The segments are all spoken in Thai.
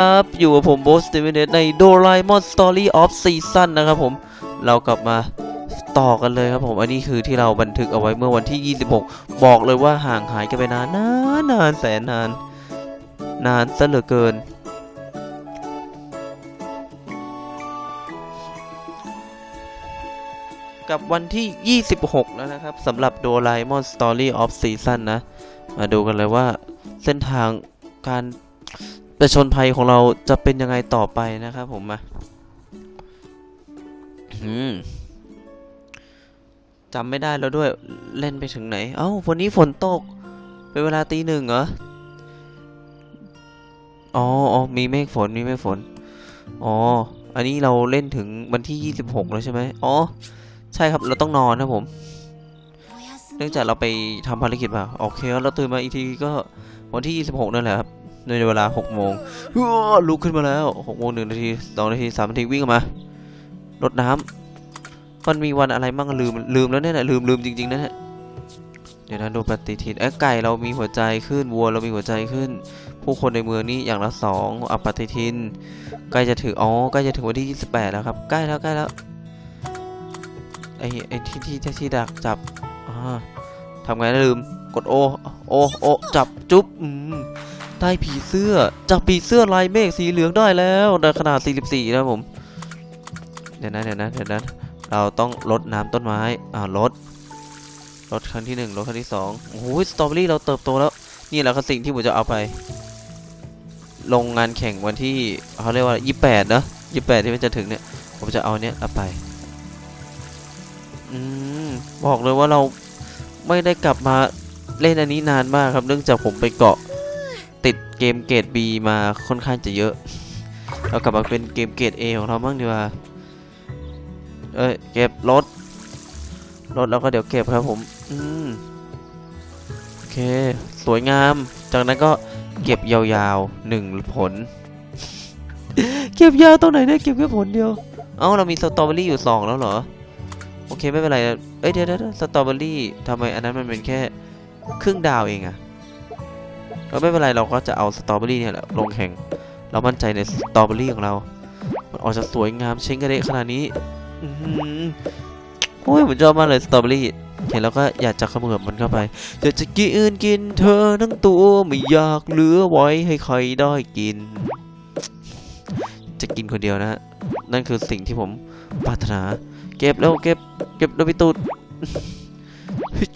ครับอยู่กับผมโบสติเวเนตในโดรา a มอนสตอรี่ออฟซีซั่นนะครับผมเรากลับมาต่อกันเลยครับผมอันนี้คือที่เราบันทึกเอาไว้เมื่อวันที่ 26 บอกเลยว่าห่างหายกันไปนานนานนานแสนนาน นานซะเหลือเกิน กับวันที่ 26 แล้วนะครับสำหรับโดรา a มอนสตอรี่ออฟซีซั่นนะ มาดูกันเลยว่าเส้นทางการ ประชนภัยของเราจะเป็นยังไงต่อไปนะครับผมมาอืมจำไม่ได้แล้วด้วยเล่นไปถึงไหน เอ้าวันนี้ฝนตก เป็นเวลาตีหนึ่งเหรอ อ๋ออ๋อมีเมฆฝนมีเมฆฝน อ๋อ อันนี้เราเล่นถึงวันที่ 26 แล้วใช่ไหมอ๋อ ใช่ครับเราต้องนอนนะผม เนื่องจากเราไปทำภารกิจมา โอเค แล้วเราตื่นมาอีกทีก็วันที่ 26 นั่นแหละครับ ในเวลา6โมงอ้อลุกขึ้นมาแล้ว6โมง1นาที2นาที3นาทีวิ่งออกมารดน้ำมันมีวันอะไรบ้างลืมลืมแล้วเนี่ยลืมลืมจริงๆนะเนี่ยเดี๋ยวนะดูปฏิทินเอ้ไก่เรามีหัวใจขึ้นวัวเรามีหัวใจขึ้น ผู้คนในเมืองนี้อย่างละสองอัปฏิทินใกล้จะถึงอ๋อใกล้จะถึงวันที่ 28 แล้วครับใกล้แล้วใกล้แล้วไอ้ไอ้ที่ที่ที่ดักจับอ่าทำไงลืมกดโอโอโอจับจุ๊บอืม ได้ผีเสื้อจับผีเสื้อลายเมฆสีเหลืองได้แล้วในขนาด 44 นะผม เดี๋ยวนะเดี๋ยวนะเดี๋ยวนะเราต้องลดน้ำต้นไม้อ่าลดลดครั้งที่หนึ่งลดครั้งที่สองโอ้โหสตรอเบอรี่เราเติบโตแล้ว นี่แหละคือสิ่งที่ผมจะเอาไป ลงงานแข่งวันที่เขาเรียกว่า 28เนะ28 ที่มันจะถึงเนี่ย ผมจะเอาเนี้ยเอาไปอืมบอกเลยว่าเราไม่ได้กลับมาเล่นอันนี้นานมากครับ เนื่องจากผมไปเกาะ เกมเกรด B มาค่อนข้างจะเยอะ เรากลับมาเป็นเกมเกรด A ของเราบ้างดีกว่า เอ้ยเก็บรถ รถแล้วก็เดี๋ยวเก็บครับผม อืมโอเค สวยงาม จากนั้นก็เก็บยาวๆหนึ่งผล เก็บยาวตรงไหนเนี่ยเก็บแค่ผลเดียว เอ้าเรามีสตรอเบอรี่อยู่สองแล้วเหรอ โอเคไม่เป็นไร เอ้ยเดี๋ยวเดี๋ยวสตรอเบอรี่ทำไมอันนั้นมันเป็นแค่ครึ่งดาวเองอะ เราไม่เป็นไรเราก็จะเอาสตรอเบอรี่เนี่ยแหละลงแข่ง เรามั่นใจในสตรอเบอรี่ของเรา มันออกจะสวยงามเช้งกระเดะขนาดนี้อือหือโอ้ยผมชอบมากเลยสตรอเบอรี่เห็นแล้วก็อยากจะเขมือบมันเข้าไปอยากจะกินกินเธอทั้งตัวไม่อยากเหลือไว้ให้ใครได้กิน จะกินคนเดียวนะ นั่นคือสิ่งที่ผมปรารถนา เก็บแล้วเก็บเก็บโดบิตูด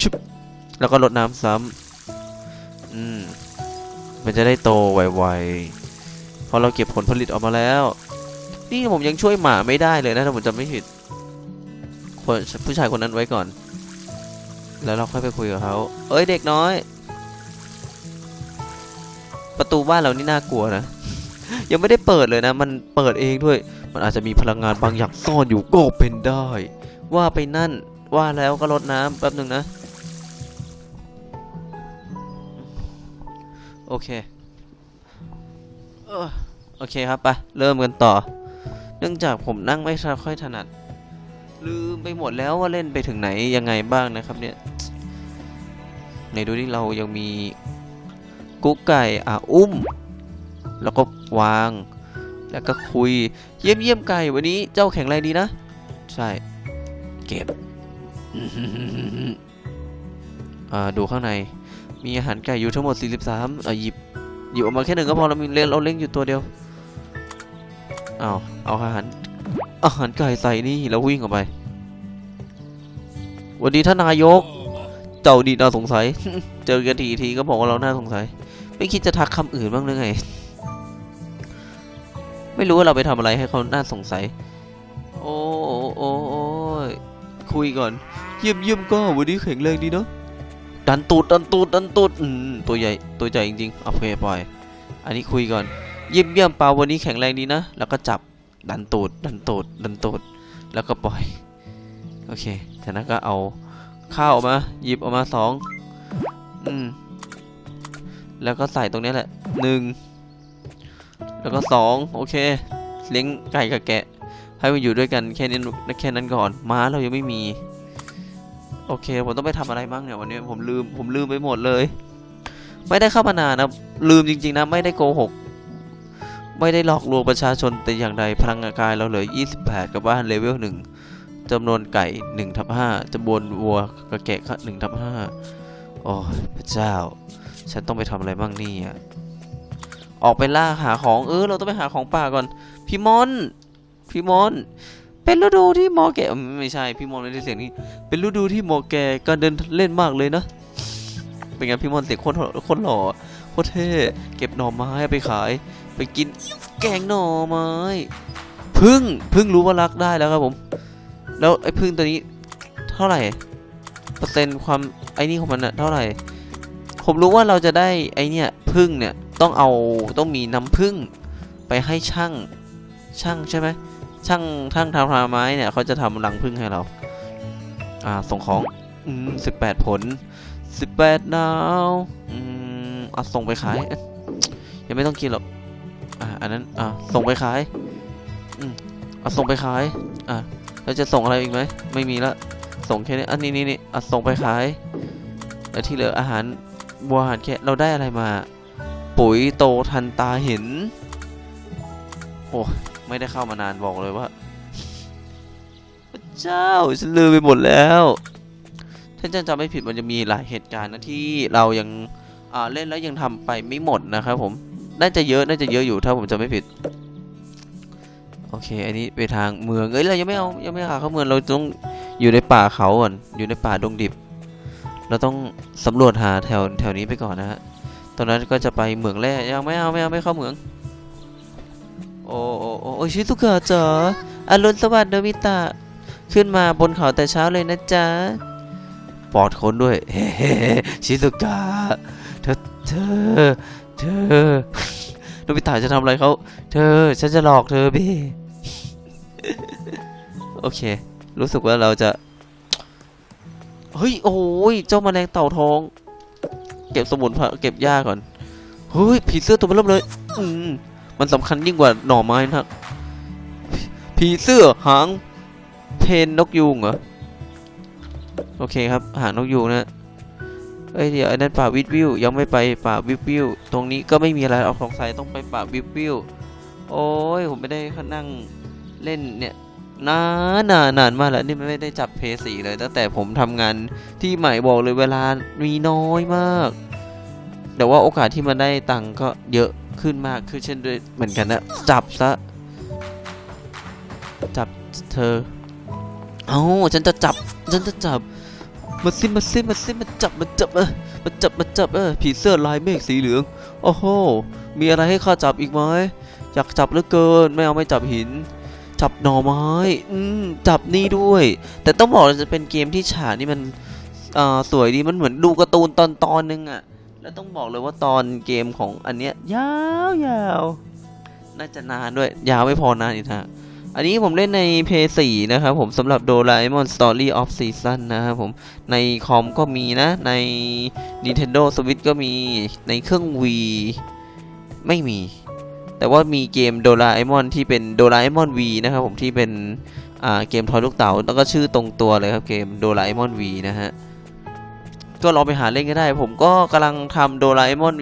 ชุบแล้วก็รดน้ำซ้ำอืม มันจะได้โตไวๆพราะเราเก็บผลผลิตออกมาแล้ว นี่ผมยังช่วยหมาไม่ได้เลยนะถ้าผมจำไม่ผิดคนผู้ชายคนนั้นไว้ก่อน แล้วเราค่อยไปคุยกับเขาเอ้ยเด็กน้อย ประตูบ้านเรานี่น่ากลัวนะ ยังไม่ได้เปิดเลยนะ มันเปิดเองด้วย มันอาจจะมีพลังงานบางอย่างซ่อนอยู่ก็เป็นได้ ว่าไปนั่นว่าแล้วก็รดน้ำแป๊บหนึ่งนะ โอเคเออโอเคครับไปเริ่มกันต่อ เนื่องจากผมนั่งไม่ค่อยถนัด ลืมไปหมดแล้วว่าเล่นไปถึงไหนยังไงบ้างนะครับเนี่ยในดูที่เรายังมีกุ๊กไก่อะอุ้ม แล้วก็วาง แล้วก็คุย เยี่ยมเยี่ยมไก่วันนี้เจ้าแข็งแรงดีนะ ใช่ เก็บอ่าดูข้างใน มีอาหารไก่อยู่ทั้งหมด 43อ่าหยิบหยิบออกมาแค่หนึ่งก็พอเรามีเล่นเราเล่งอยู่ตัวเดียวเอาเอาอาหารอาหารไก่ใส่นี่แล้ววิ่งออกไปวันนี้ท่านนายก เจ้าดีน่าสงสัย เจอกันทีทีก็บอกว่าเราน่าสงสัย ไม่คิดจะทักคำอื่นบ้างหรือไง ไม่รู้ว่าเราไปทำอะไรให้เขาน่าสงสัย โอ้โอ้โอ้ยคุยก่อน เยี่ยมเยี่ยมก็วันนี้แข็งแรงดีเนาะ ดันตูดดันตูดดันตูดอืมตัวใหญ่ตัวใหญ่จริงๆโอเคปล่อย อันนี้คุยก่อนเยี่ยมเยี่ยมเปล่าวันนี้แข็งแรงดีนะ แล้วก็จับดันตูดดันตูดดันตูดแล้วก็ปล่อยโอเคจากนั้นก็เอาข้าวออกมาหยิบออกมาสองอืมแล้วก็ใส่ตรงนี้แหละหนึ่งแล้วก็สองโอเคเลี้ยงไก่กับแกะ ให้มันอยู่ด้วยกันแค่นี้แค่นั้นก่อนม้าเรายังไม่มี โอเค ผมต้องไปทำอะไรบ้างเนี่ยวันนี้ผมลืมผมลืมไปหมดเลย ไม่ได้เข้ามานานนะลืมจริง ๆ นะ ไม่ได้โกหก ไม่ได้หลอกลวงประชาชนแต่อย่างใดพลังกายเราเหลือ 28 กับบ้านเลเวล1จำนวนไก่1ทับ5จำนวนวัวกระแกะ1ทับ5โอ้พระเจ้า ฉันต้องไปทำอะไรบ้างนี่ยออกไปล่าหาของเออเราต้องไปหาของป่าก่อนพี่มอนพี่มอน เป็นฤดูที่หมอแกไม่ใช่พี่มอนไม่ได้เสียงนี้ เป็นฤดูที่หมอแกการเดินเล่นมากเลยนะ เป็นไงพี่มอนเสียงโคตรโคตรหล่อโคตรเท่เก็บหน่อไม้ไปขาย ไปกินแกงหน่อไม้พึ่งพึ่งรู้ว่ารักได้แล้วครับผม แล้วไอ้พึ่งตัวนี้เท่าไหร่เปอร์เซ็นต์ความไอ้นี่ของมันอะเท่าไหร่ ผมรู้ว่าเราจะได้ไอเนี่ยพึ่งเนี่ยต้องเอาต้องมีน้ำพึ่งไปให้ช่างช่างใช่ไหม ช่างช่างทำทาไม้เนี่ยเขาจะทำรังพึ่งให้เรา อ่า ส่งของ อืมสิบแปดผลสิบแปดดาวอืมอะส่งไปขายเอ๊ะยังไม่ต้องกินหรอก อ่า อันนั้น อ่า ส่งไปขาย อืมอะส่งไปขาย อะแล้วจะส่งอะไรอีกไหม ไม่มีละ ส่งแค่นี้ อันนี้นี่นี่อะส่งไปขาย แล้วที่เหลืออาหารบัวอาหารแค่เราได้อะไรมา ปุ๋ยโตทันตาเห็น โอ้ ไม่ได้เข้ามานานบอกเลยว่าพระเจ้าฉันลืมไปหมดแล้วถ้าฉันจำไม่ผิดมันจะมีหลายเหตุการณ์นะที่เรายังเล่นแล้วยังทำไปไม่หมดนะครับผมน่าจะเยอะน่าจะเยอะอยู่ถ้าผมจำไม่ผิดโอเค อันนี้ไปทางเมืองเอ้ยเรายังไม่เอายังไม่หาเข้าเมืองเราต้องอยู่ในป่าเขาก่อนอยู่ในป่าดงดิบ เราต้องสำรวจหาแถวแถวนี้ไปก่อนนะฮะตอนนั้นก็จะไปเหมืองแร่ยังไม่เอาไม่เอาไม่เข้าเหมือง โอ้โอ้โอ้โอชิซุกะจ๋าอรุณสวัสดิ์โดมิตะ ขึ้นมาบนเขาแต่เช้าเลยนะจ๊ะปลอดคนด้วย เฮ้ชิซุกะเธอเธอเธอโดมิตะจะทำอะไรเขา เธอ ฉันจะหลอกเธอพี่โอเค รู้สึกว่าเราจะ เฮ้ย โอ้ย เจ้าแมลงเต่าทอง เก็บสมุนไพรเก็บหญ้าก่อน เฮ้ย ผีเสื้อตัวมันเริ่มเลย อืม มันสำคัญยิ่งกว่าหน่อไม้นะผีเสื้อหางเพนนกยูงเหรอ โอเคครับ หางนกยูงนะเอ้ยเดี๋ยวอันนั้นป่าวิดวิวยังไม่ไปป่าวิดวิวตรงนี้ก็ไม่มีอะไรเอาของใส่ต้องไปป่าวิดวิวโอ้ยผมไม่ได้นั่งเล่นเนี่ยนานนานนานมากแล้วนี่ไม่ได้จับเพย์สีเลย ตั้งแต่ผมทำงานที่ใหม่บอกเลยเวลามีน้อยมาก แต่ว่าโอกาสที่มันได้ตังค์ก็เยอะ ขึ้นมากคือเช่นด้วยเหมือนกันนะ จับซะ จับเธอ เอาฉันจะจับ ฉันจะจับ มาซิมาซิมาซิมาจับมาจับเออมาจับมาจับเออผีเสื้อลายเมฆสีเหลือง โอ้โห มีอะไรให้ข้าจับอีกไหมอยากจับเหลือเกิน ไม่เอาไม่จับหิน จับหน่อไม้ อืมจับนี่ด้วย แต่ต้องบอกเลยจะเป็นเกมที่ฉากนี่มันอ่าสวยดีมันเหมือนดูการ์ตูนตอนตอนนึงอะ แล้วต้องบอกเลยว่าตอนเกมของอันเนี้ยยาวยาวน่าจะนานด้วย ยาวไม่พอนานอีกทางอันนี้ผมเล่นใน p 4นะครับผมสำหรับ Doraemon Story of Season นะครับผมในคอมก็มีนะ ใน Nintendo Switch ก็มีในเครื่อง Wii ไม่มี แต่ว่ามีเกมโดราเอมอนที่เป็นโดราเอมอน V นะครับผมที่เป็นเกมทอยลูกเต๋าแล้วก็ชื่อตรงตัวเลยครับเกมโดราเอมอน V นะฮะ ก็ลองไปหาเล่นก็ได้ ผมก็กำลังทำโดราเอมอน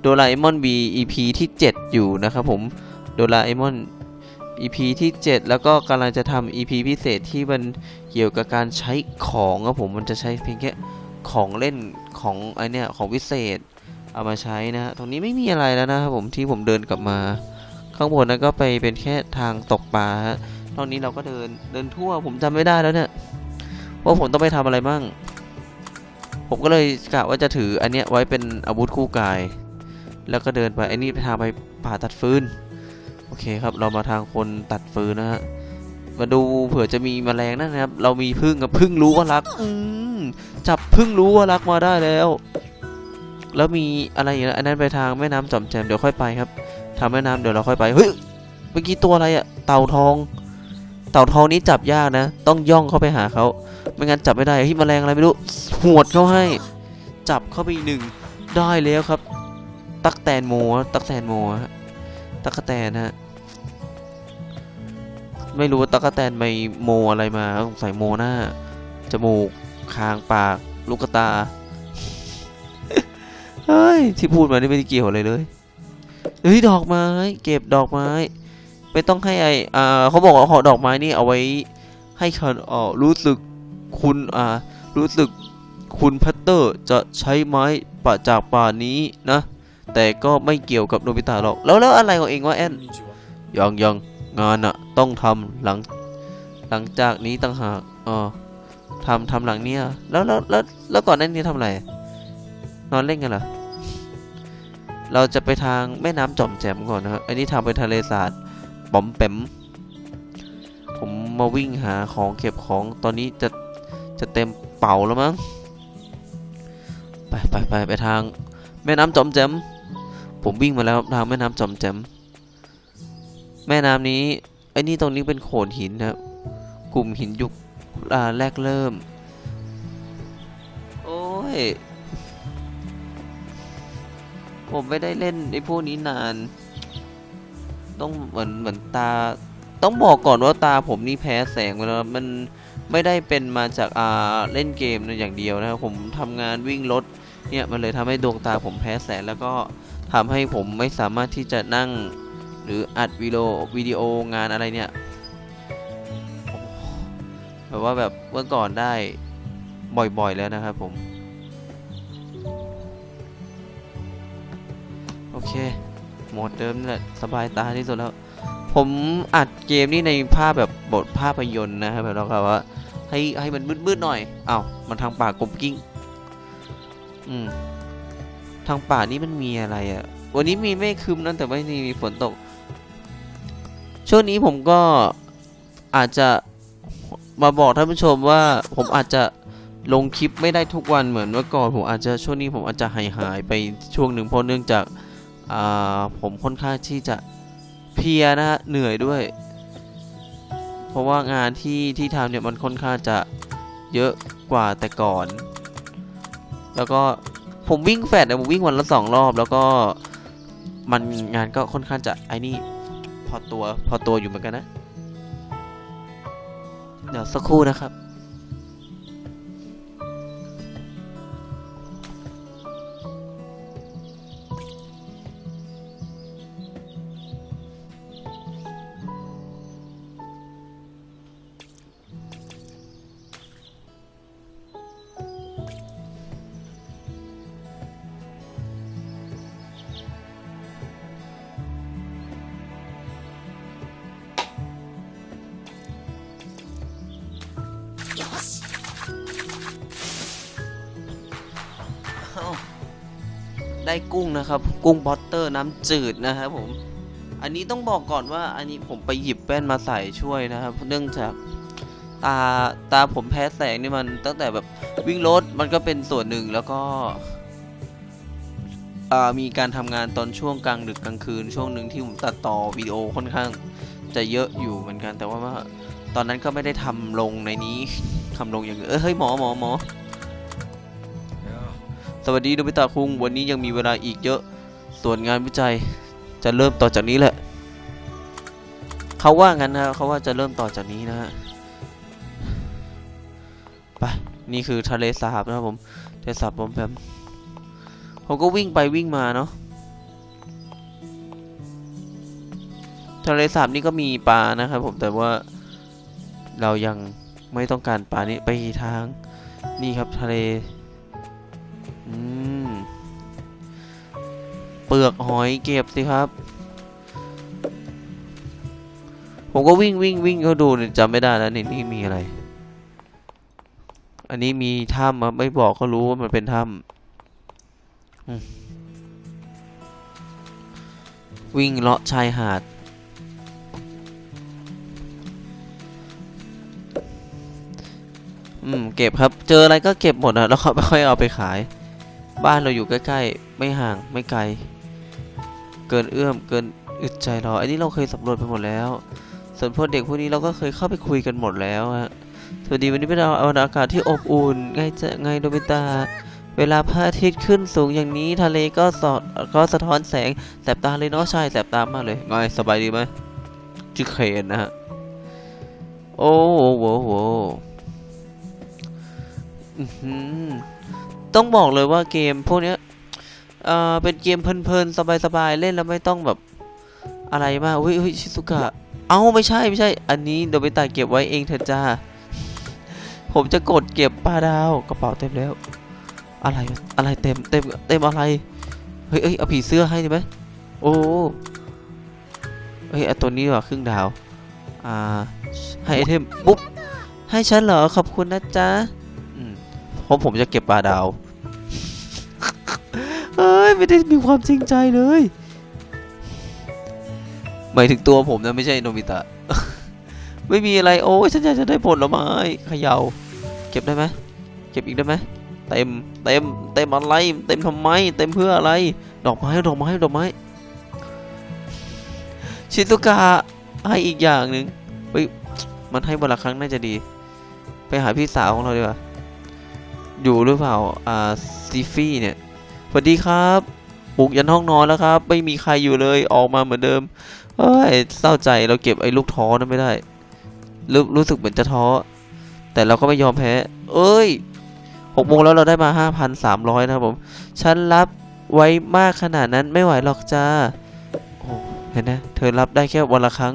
โดราเอมอน V EP ที่ 7 อยู่นะครับผมโดราเอมอน EP ที่ 7 แล้วก็กำลังจะทำ EP พิเศษที่มันเกี่ยวกับการใช้ของครับผมมันจะใช้เพียงแค่ของเล่นของไอเนี้ยของวิเศษเอามาใช้นะตรงนี้ไม่มีอะไรแล้วนะครับผมที่ผมเดินกลับมา ข้างบนนั้นก็ไปเป็นแค่ทางตกปลาฮะตอนนี้เราก็เดินเดินทั่วผมจำไม่ได้แล้วเนี่ยว่าผมต้องไปทำอะไรมั่ง ผมก็เลยกะว่าจะถืออันเนี้ยไว้เป็นอาวุธคู่กาย แล้วก็เดินไปอันนี้ไปทางไปป่าตัดฟืนโอเคครับ เรามาทางคนตัดฟืนนะฮะมาดูเผื่อจะมีแมลงนั่นนะครับ เรามีพึ่งกับพึ่งรู้ว่ารักอืมจับพึ่งรู้ว่ารักมาได้แล้ว แล้วมีอะไรอีกนะอันนั้นไปทางแม่น้ำจอมแจมเดี๋ยวค่อยไปครับทางแม่น้ำเดี๋ยวเราค่อยไปเฮ้ยเมื่อกี้ตัวอะไรอะเต่าทอง เต่าทองนี้จับยากนะ ต้องย่องเข้าไปหาเขาไม่งั้นจับไม่ได้เฮ้ยแมลงอะไรไม่รู้หวดเข้าให้ จับเข้าไปหนึ่งได้แล้วครับ ตักแตนโมตักแตนโมฮะตักแตนฮะไม่รู้ว่าตักแตนไปโมอะไรมาสงสัยโมหน้าจมูกคางปาก ลูกตาเฮ้ยที่พูดมานี่ไม่ได้เกี่ยวอะไรเลยเฮ้ยดอกไม้ เก็บดอกไม้ ไม่ต้องให้ไออ่าเขาบอกว่าขอดอกไม้นี่เอาไว้ให้เขาออรู้สึกคุณอ่ารู้สึกคุณพัตเตอร์จะใช้ไม้ป่าจากป่านี้นะ แต่ก็ไม่เกี่ยวกับโนบิตะหรอก แล้วแล้วอะไรของเองวะแอนยังยังงานอะต้องทำหลัง หลังจากนี้ต่างหากอ๋อทำทำหลังเนี้ยแล้วแล้วแล้วแล้วก่อนนั้านี้ทำอะไร นอนเล่นกันเหรอเราจะไปทางแม่น้ำจอมแจมก่อนนะอันนี้ทางไปทะเลสาบ ป๋อมแปมผมมาวิ่งหาของเก็บของตอนนี้จะจะเต็มเป่าแล้วมั้งไปไปไปไปทางแม่น้ำจอมแจมผมวิ่งมาแล้วทางแม่น้ำจอมแจมแม่น้ำนี้ไอ้นี่ตรงนี้เป็นโขดหินนะครับกลุ่มหินยุคอ่าแรกเริ่ม โอ้ย ผมไม่ได้เล่นไอ้พวกนี้นาน ต้องเหมือนเหมือนตา ต้องบอกก่อนว่าตาผมนี่แพ้แสงไปแล้วมันไม่ได้เป็นมาจากอ่าเล่นเกมอย่างเดียวนะครับผมทำงานวิ่งรถเนี่ยมันเลยทำให้ดวงตาผมแพ้แสงแล้วก็ทำให้ผมไม่สามารถที่จะนั่ง หรืออัดวิดีโอวิดีโองานอะไรเนี่ยแบบว่าแบบเมื่อก่อนได้บ่อยๆแล้วนะครับผม โอเค โหมดเดิมนี่แหละสบายตาที่สุดแล้ว ผมอัดเกมนี่ในภาพแบบบทภาพยนตร์นะครับแบบเราแบบว่าให้ให้มันมืดๆหน่อยอ้าวมันทางป่ากบกิ้ง อืม ทางป่านี่มันมีอะไรอะ่ะ วันนี้มีเมฆครึมนั่นแต่ไม่มีฝนตก ช่วงนี้ผมก็อาจจะมาบอกท่านผู้ชมว่าผมอาจจะลงคลิปไม่ได้ทุกวันเหมือนเมื่อก่อนผมอาจจะช่วงนี้ผมอาจจะหายหายไปช่วงหนึ่งเพราะเนื่องจาก ผมค่อนข้างที่จะเพียนะฮะเหนื่อยด้วย เพราะว่างานที่ที่ทำเนี่ยมันค่อนข้างจะเยอะกว่าแต่ก่อน แล้วก็ผมวิ่งแฟดเนี่ยผมวิ่งวันละสองรอบ แล้วก็มันงานก็ค่อนข้างจะไอ้นี่พอตัวพอตัวอยู่เหมือนกันนะ เดี๋ยวสักครู่นะครับ ได้กุ้งนะครับ กุ้งบอตเตอร์น้ำจืดนะครับผม อันนี้ต้องบอกก่อนว่าอันนี้ผมไปหยิบแป้นมาใส่ช่วยนะครับ เนื่องจากตาตาผมแพ้แสงนี่มันตั้งแต่แบบวิ่งรถมันก็เป็นส่วนหนึ่งแล้วก็มีการทำงานตอนช่วงกลางดึกกลางคืน ช่วงหนึ่งที่ผมตัดต่อวิดีโอค่อนข้าง จะเยอะอยู่เหมือนกันแต่ว่าวาตอนนั้นก็ไม่ได้ทำลงในนี้ทำลงอย่างเออเฮ้ยหมอหมอหมอ สวัสดีโนบิตะคุง วันนี้ยังมีเวลาอีกเยอะ ส่วนงานวิจัยจะเริ่มต่อจากนี้แหละ เขาว่างั้นนะเขาว่าจะเริ่มต่อจากนี้นะฮะ ไป นี่คือทะเลสาบนะครับผมทะเลสาบผมแพมผมก็วิ่งไปวิ่งมาเนาะ ทะเลสาบนี่ก็มีปลานะครับผม แต่ว่าเรายังไม่ต้องการปลานี้ไปทาง นี่ครับทะเล อืม เปลือกหอยเก็บสิครับ ผมก็วิ่งวิ่งวิ่งเขาดูเนี่ยจำไม่ได้แล้วนี่นี่มีอะไร อันนี้มีถ้ำครับไม่บอกเขารู้ว่ามันเป็นถ้ำวิ่งเลาะชายหาดอืม เก็บครับ เจออะไรก็เก็บหมดอะแล้วเขาไม่ค่อยเอาไปขาย บ้านเราอยู่ใกล้ๆ ไม่ห่างไม่ไกล เกินเอื้อมเกินอึดใจเราอันนี้เราเคยสำรวจไปหมดแล้ว ส่วนพวกเด็กพวกนี้เราก็เคยเข้าไปคุยกันหมดแล้วฮะสวัสดีวันนี้เป็นเอาอากาศที่อบอุ่นไงจะไงโดบิตาเวลาพระอาทิตย์ขึ้นสูงอย่างนี้ทะเลก็สอดก็สะท้อนแสงแสบตาเลยเนาะใช่แสบตามากเลยไงสบายดีไหมจิเคนนะฮะโอ้โหโหโหอื้อหือ ต้องบอกเลยว่าเกมพวกนี้เอ่อเป็นเกมเพลินๆสบายๆเล่นแล้วไม่ต้องแบบอะไรมากเฮ้ยเฮ้ยชิซุกะ เอ้าไม่ใช่ไม่ใช่ อันนี้โดบิตะเก็บไว้เองเถอะจ้า ผมจะกดเก็บปลาดาวกระเป๋าเต็มแล้ว อะไรอะไรเต็มเต็มเต็มอะไร เฮ้ยเอ้ยเอาผีเสื้อให้ได้ไหมโอ้เฮ้ยเอาตัวนี้ว่ะครึ่งดาว อ่า ให้ไอเทมปุ๊บ ให้ฉันเหรอขอบคุณนะจ๊ะอืมเพราะผมจะเก็บปลาดาว เอ้ยไม่ได้มีความจริงใจเลย หมายถึงตัวผมนะไม่ใช่โนบิตะ ไม่มีอะไรโอ้ยฉันอยากจะได้ผลไม้เขยาเก็บได้ไหมเก็บอีกได้ไหมเต็มเต็มเต็มอะไร เต็มทำไม เต็มเพื่ออะไร ดอกไม้ดอกไม้ดอกไม้ชิซุกะให้อีกอย่างหนึ่งเฮ้ยมันให้วันละครั้งน่าจะดี ไปหาพี่สาวของเราดีกว่า อยู่หรือเปล่า อ่าซีฟี่เนี่ย วัสดีครับปลุกยันห้องนอนแล้วครับ ไม่มีใครอยู่เลยออกมาเหมือนเดิมเฮ้ยเศร้าใจเราเก็บไอ้ลูกท้อนั้นไม่ได้รู้รู้สึกเหมือนจะท้อ แต่เราก็ไม่ยอมแพ้ เอ้ยหกโมงแล้วเราได้มาห้าพันสามร้อยนะครับผม ฉันรับไว้มากขนาดนั้นไม่ไหวหรอกจ้าโอ้เห็นนะ เธอรับได้แค่วันละครั้ง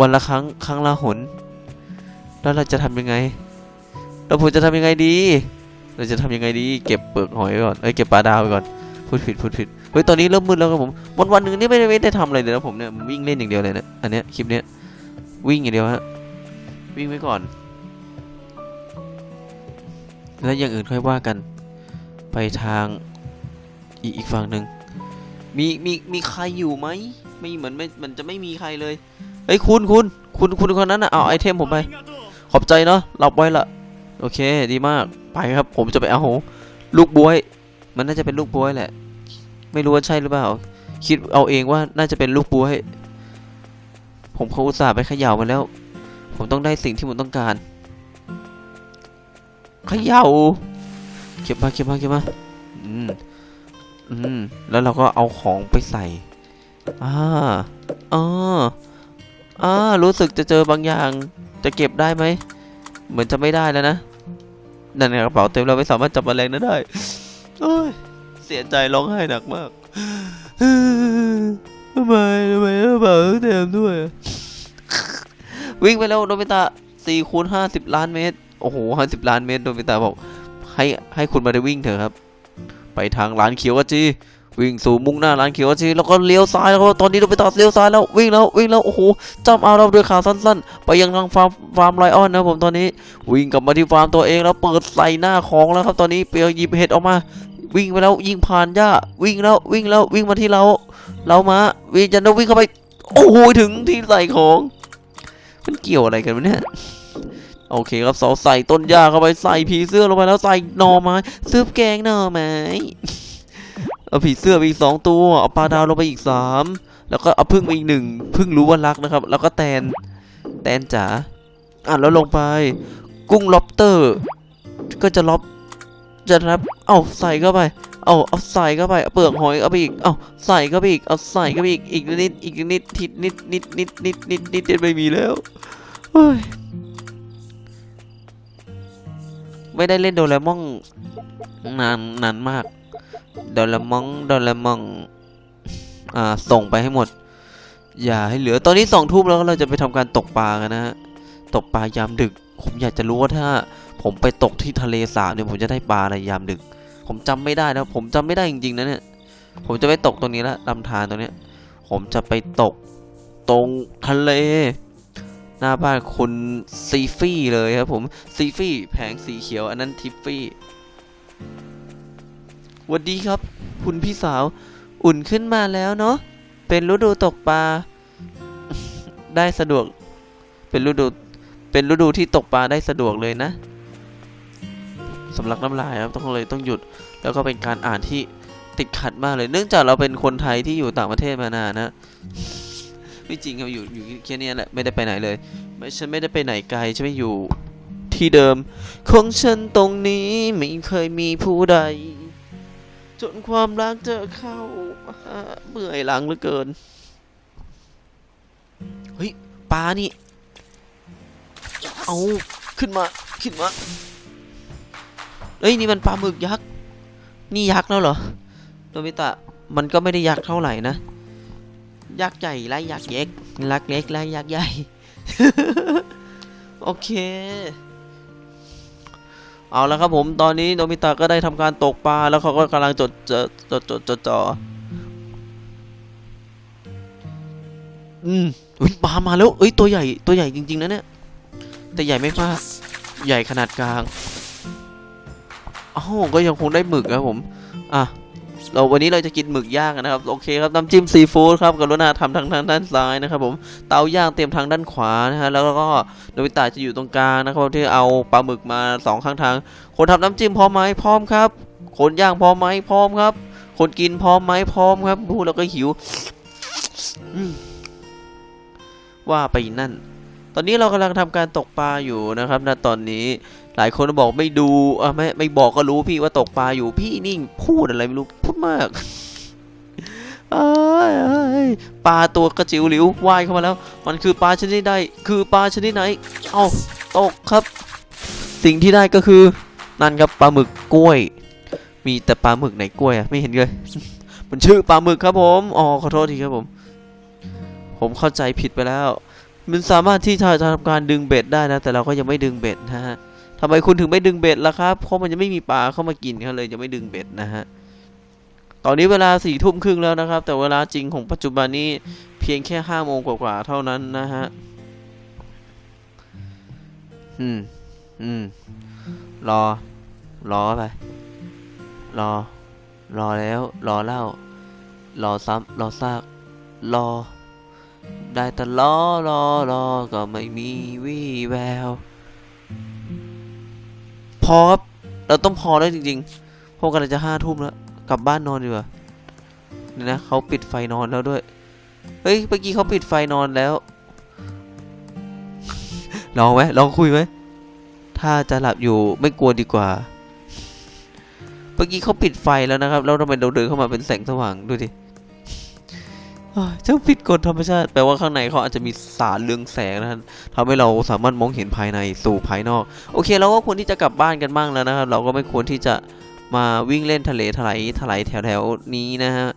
วันละครั้งครั้งละหน แล้วเราจะทำยังไง เราผมจะทำยังไงดี เราจะทำยังไงดี เก็บเปลือกหอยก่อน เอ้ย เก็บปลาดาวไว้ก่อน พูดผิด พูดผิด เฮ้ย ตอนนี้เริ่มมืดแล้วครับผม วันวันหนึ่งนี่ไม่ได้ไม่ได้ทำอะไรเลยนะผมเนี่ย วิ่งเล่นอย่างเดียวเลยเนะ อันเนี้ยคลิปเนี้ย วิ่งอย่างเดียวฮะ วิ่งไว้ก่อน แล้วอย่างอื่นค่อยว่ากัน ไปทางอีกอีกฝั่งหนึ่ง มี มี มีใครอยู่ไหม ไม่เหมือนไม่ มันจะไม่มีใครเลย เฮ้ย คุณคุณคุณคุณคนนั้นน่ะเอาไอเทมผมไป ขอบใจเนาะรับไว้ละ โอเค ดีมาก ไปครับ ผมจะไปเอาลูกบวย มันน่าจะเป็นลูกบวยแหละ ไม่รู้ว่าใช่หรือเปล่า คิดเอาเองว่าน่าจะเป็นลูกบวย ผมเขาอุตส่าห์ไปเขย่ามาแล้ว ผมต้องได้สิ่งที่ผมต้องการเขย่าเก็บมาเก็บมาเก็บมาอืมอืมแล้วเราก็เอาของไปใส่อ่าอ่าอ่ารู้สึกจะเจอบางอย่าง จะเก็บได้ไหม เหมือนจะไม่ได้แล้วนะ นั่นกระเป๋าเต็มเราไม่สามารถจับแมลงนั้นได้เสียใจร้องไห้หนักมากทำไมทำไมกระเป๋าเต็มด้วย วิ่งไปแล้วโดมิตะสี่คูณห้าสิบล้านเมตร โอ้โหห้าสิบล้านเมตรโดมิตะบอกให้ให้คุณมาได้วิ่งเถอะครับ ไปทางร้านเขียวกะจี วิ่งสู่มุ่งหน้าร้านเขียวกะจีแล้วก็เลี้ยวซ้ายแล้วตอนนี้เราไปตัดเลี้ยวซ้ายแล้ววิ่งแล้ววิ่งแล้วโอ้โหจำเอาเราด้วยขาสั้น ๆ ไปยังทางฟาร์มฟาร์มไลออนนะผมตอนนี้วิ่งกลับมาที่ฟาร์มตัวเองแล้วเปิดใส่หน้าของแล้วครับตอนนี้เปียวหยิบเห็ดออกมา วิ่งไปแล้วยิงผ่านหญ้าวิ่งแล้ววิ่งแล้ววิ่งมาที่เรา เรามาวิ่งจันทวิ่งเข้าไปโอ้โหถึงที่ใส่ของมันเกี่ยวอะไรกันวะเนี่ยโอเคครับเสาใส่ต้นหญ้าเข้าไปใส่ผีเสื้อลงไปแล้วใส่หน่อไม้ซื้อแกงหน่อไม้ เอาผีเสื้อไปอีกสองตัว เอาปลาดาวลงไปอีกสามแล้วก็เอาพึ่งไปอีกหนึ่งพึ่งรู้ว่ารักนะครับ แล้วก็แตน แตนจ๋าอะแล้วลงไป กุ้งล็อบเตอร์ ก็จะล็อบ จะรับเอาใส่เข้าไป เอาเอาใส่เข้าไปเอาเปลือกหอยเอาไปอีก เอาใส่เข้าไปอีก เอาใส่เข้าไปอีก อีกนิด อีกนิดทิดนิดนิดนิดนิดนิดนิดนิดไม่มีแล้วเฮ้ยไม่ได้เล่นโดเรมอนนานนานมาก โดเรมอนโดเรมอนอ่าส่งไปให้หมด อย่าให้เหลือตอนนี้สองทุ่มแล้วเราจะไปทำการตกปลากันนะฮะตกปลายามดึก ผมอยากจะรู้ว่าถ้า ผมไปตกที่ทะเลสาบเนี่ยผมจะได้ปลาอะไรยามดึก ผมจำไม่ได้นะผมจำไม่ได้จริงๆนะเนี่ยผมจะไปตกตรงนี้ละลำธารตรงนี้ผมจะไปตกตรงทะเล หน้าบ้านคุณซีฟี่เลยครับผมซีฟี่แผงสีเขียวอันนั้นทิฟฟี่ วัสดีครับ คุณพี่สาว อุ่นขึ้นมาแล้วเนาะ เป็นฤดูตกปลา ได้สะดวก เป็นฤดู เป็นฤดูที่ตกปลาได้สะดวกเลยนะสำลักน้ำลายครับ ต้องเลยต้องหยุด แล้วก็เป็นการอ่านที่ติดขัดมากเลย เนื่องจากเราเป็นคนไทยที่อยู่ต่างประเทศมานานนะไม่จริงครับอยู่อยู่แค่นี้แหละไม่ได้ไปไหนเลย ไม่ฉันไม่ได้ไปไหนไกลฉันไม่อยู่ที่เดิม ของฉันตรงนี้ไม่เคยมีผู้ใด จนความรักเจอเข้ามาเบื่อยหลังเหลือเกิน เฮ้ยปลานี่ เอาขึ้นมาขึ้นมาเอ้ยนี่มันปลาหมึกยักษ์ นี่ยักษ์แล้วเหรอโนบิตะ มันก็ไม่ได้ยักษ์เท่าไหร่นะ ยักษ์ใหญ่ไล่ยักษ์เล็กยักษ์เล็กไล่ยักษ์ใหญ่ โอเค เอาละครับผมตอนนี้โนมิตะก็ได้ทำการตกปลาแล้วเขาก็กำลังจดจดจดจดจดจ่ออืมอุ้ยปลามาแล้วเอ้ยตัวใหญ่ตัวใหญ่จริง ๆนะเนี่ยแต่ใหญ่ไม่มากใหญ่ขนาดกลางอ้าวก็ยังคงได้หมึกครับผม อะ เราวันนี้เราจะกินหมึกย่างนะครับ โอเคครับน้ำจิ้มซีฟู้ดครับกรุณาทำทางทางด้านซ้ายนะครับผมเตาย่างเตรียมทางด้านขวานะฮะแล้วก็โนบิตะจะอยู่ตรงกลางนะครับที่เอาปลาหมึกมาสองข้างทาง คนทำน้ำจิ้มพร้อมไหมพร้อมครับ คนย่างพร้อมไหมพร้อมครับ คนกินพร้อมไหมพร้อมครับพูดแล้วก็หิวว่าไปนั่น อนนี้เรากำลังทำการตกปลาอยู่นะครับณตอนนี้หลายคนบอกไม่ดูอะไม่ไม่บอกก็รู้พี่ว่าตกปลาอยู่พี่นี่งพูดอะไรไม่รู้พูดมากปลาตัวกระจิ๋วหลิวว่ายเข้ามาแล้ว มันคือปลาชนิดใดคือปลาชนิดไหน เอ้าตกครับ สิ่งที่ได้ก็คือนั่นครับปลาหมึกกล้วย มีแต่ปลาหมึกไหนกล้วยอะไม่เห็นเลย มันชื่อปลาหมึกครับผมอ๋อขอโทษทีครับผม ผมเข้าใจผิดไปแล้ว มันสามารถที่จะทำการดึงเบ็ดได้นะ แต่เราก็ยังไม่ดึงเบ็ดนะฮะทำไมคุณถึงไม่ดึงเบ็ดล่ะครับ เพราะมันยังไม่มีปลาเข้ามากินเขาเลยยังไม่ดึงเบ็ดนะฮะ ตอนนี้เวลาสี่ทุ่มครึ่งแล้วนะครับ แต่เวลาจริงของปัจจุบันนี้เพียงแค่ห้าโมงกว่าๆเท่านั้นนะฮะ อืม อืม รอ รอไป รอ รอแล้ว รอเล่า รอซ้ำรอซาก รอ ได้แต่รอรอรอก็ไม่มีวี่แวว พอครับ เราต้องพอแล้วจริงๆพราะกำลังจะห้าทุ่มแล้ว กลับบ้านนอนดีกว่าเนี่ยนะเขาปิดไฟนอนแล้วด้วย เฮ้ย เมื่อกี้เขาปิดไฟนอนแล้ว ลองไหมลองคุยไหม ถ้าจะหลับอยู่ไม่กลัวดีกว่า เมื่อกี้เขาปิดไฟแล้วนะครับ แล้วทำไมเราเดินเข้ามาเป็นแสงสว่างดูดิ เจ้าผิดกฎธรรมชาติ แปลว่าข้างในเขาอาจจะมีสารเรืองแสงนะฮะทำให้เราสามารถมองเห็นภายในสู่ภายนอก โอเคเราก็ควรที่จะกลับบ้านกันบ้างแล้วนะครับ เราก็ไม่ควรที่จะมาวิ่งเล่นทะเลถลายถลายแถวแถวนี้นะฮะ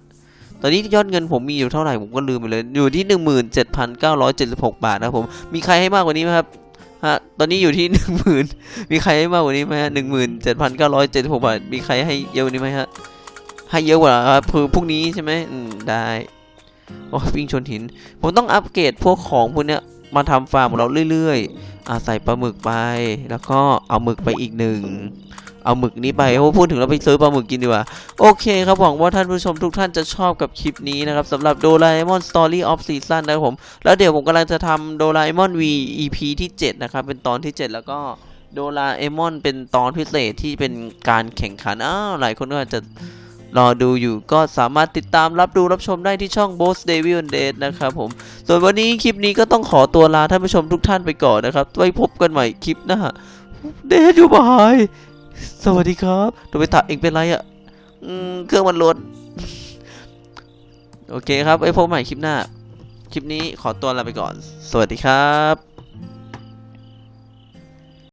ตอนนี้ยอดเงินผมมีอยู่เท่าไหร่ผมก็ลืมไปเลย อยู่ที่หนึ่งหมื่นเจ็ดพันเก้าร้อยเจ็ดสิบหกบาทนะผม มีใครให้มากกว่านี้ไหมครับฮะตอนนี้อยู่ที่หนึ่งหมื่นมีใครให้มากกว่านี้ไหมฮะหนึ่งหมื่นเจ็ดพันเก้าร้อยเจ็ดสิบหกบาท มีใครให้เยอะกว่านี้ไหมฮะ ให้เยอะกว่าครับคือพรุ่งนี้ใช่ไหมอืมได้ โอ้วิ่งชนหิน ผมต้องอัปเกรดพวกของพวกเนี้ยมาทำฟาร์มของเราเรื่อยๆอาใส่ปลาหมึกไป แล้วก็เอาหมึกไปอีกหนึ่ง เอาหมึกนี้ไป โอ้พูดถึงเราไปซื้อปลาหมึกกินดีกว่า โอเคครับหวังว่าท่านผู้ชมทุกท่านจะชอบกับคลิปนี้นะครับสำหรับโดราเอมอนสตอรี่ออฟซีซั่นนะครับผม แล้วเดี๋ยวผมกำลังจะทำโดราเอมอน V EP ที่ 7 นะครับ เป็นตอนที่ 7 แล้วก็โดราเอมอนเป็นตอนพิเศษที่เป็นการแข่งขัน อ้าว หลายคนก็อาจจะ รอดูอยู่ก็สามารถติดตามรับดูรับชมได้ที่ช่อง Boss Devil and Dead นะครับผม ส่วนวันนี้คลิปนี้ก็ต้องขอตัวลาท่านผู้ชมทุกท่านไปก่อนนะครับ ไว้พบกันใหม่คลิปหน้าเดชอยู่บายสวัสดีครับโดไปตะเองเป็นไรอะ่ะเครื่องมันลดโอเคครับไว้พบใหม่คลิปหน้า คลิปนี้ขอตัวลาไปก่อน สวัสดีครับ